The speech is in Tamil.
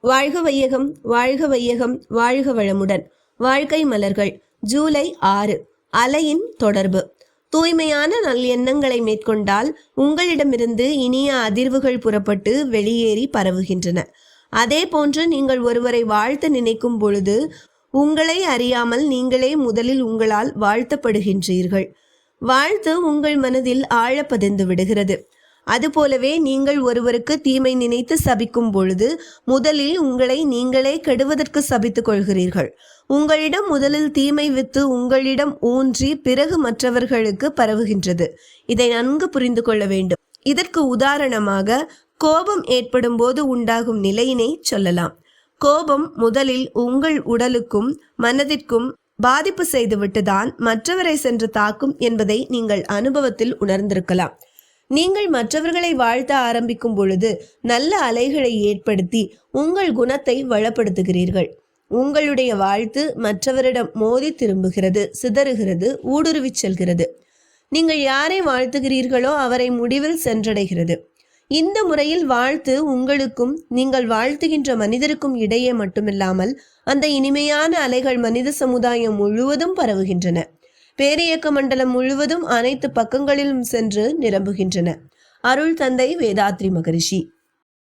வாழ்க வையகம் வாழ்க வையகம் வாழ்க வளமுடன். வாழ்க்கை மலர்கள் ஜூலை ஆறு. அலையின் தொடர்பு. தூய்மையான நல்லெண்ணங்களை மேற்கொண்டால் உங்களிடமிருந்து இனிய அதிர்வுகள் புறப்பட்டு வெளியேறி பரவுகின்றன. அதே போன்று நீங்கள் ஒருவரை வாழ்த்த நினைக்கும் பொழுது உங்களை அறியாமல் நீங்களே முதலில் உங்களால் வாழ்த்தப்படுகின்றீர்கள். வாழ்த்து உங்கள் மனதில் ஆழப்பதிந்து விடுகிறது. அதுபோலவே நீங்கள் ஒருவருக்கு தீமை நினைத்து சபிக்கும் பொழுது முதலில் உங்களை நீங்களே கெடுவதற்கு சபித்துக் கொள்கிறீர்கள். உங்களிடம் முதலில் தீமை வித்து உங்களிடம் ஊன்றி பிறகு மற்றவர்களுக்கு பரவுகின்றது. இதை நன்கு புரிந்து கொள்ள வேண்டும். இதற்கு உதாரணமாக கோபம் ஏற்படும் போது உண்டாகும் நிலையினை சொல்லலாம். கோபம் முதலில் உங்கள் உடலுக்கும் மனதிற்கும் பாதிப்பு செய்துவிட்டுதான் மற்றவரை சென்று தாக்கும் என்பதை நீங்கள் அனுபவத்தில் உணர்ந்திருக்கலாம். நீங்கள் மற்றவர்களை வாழ்த்த ஆரம்பிக்கும் பொழுது நல்ல அலைகளை ஏற்படுத்தி உங்கள் குணத்தை வளப்படுத்துகிறீர்கள். உங்களுடைய வாழ்த்து மற்றவரிடம் மோதி திரும்புகிறது சிதறுகிறது ஊடுருவிச் செல்கிறது. நீங்கள் யாரை வாழ்த்துகிறீர்களோ அவரை முடிவில் சென்றடைகிறது. இந்த முறையில் வாழ்த்து உங்களுக்கும் நீங்கள் வாழ்த்துகின்ற மனிதருக்கும் இடையே மட்டுமில்லாமல் அந்த இனிமையான அலைகள் மனித சமுதாயம் முழுவதும் பரவுகின்றன. பேரியக்க மண்டலம் முழுவதும் அனைத்து பக்கங்களிலும் சென்று நிரம்புகின்றன. அருள் தந்தை வேதாத்ரி மகரிஷி.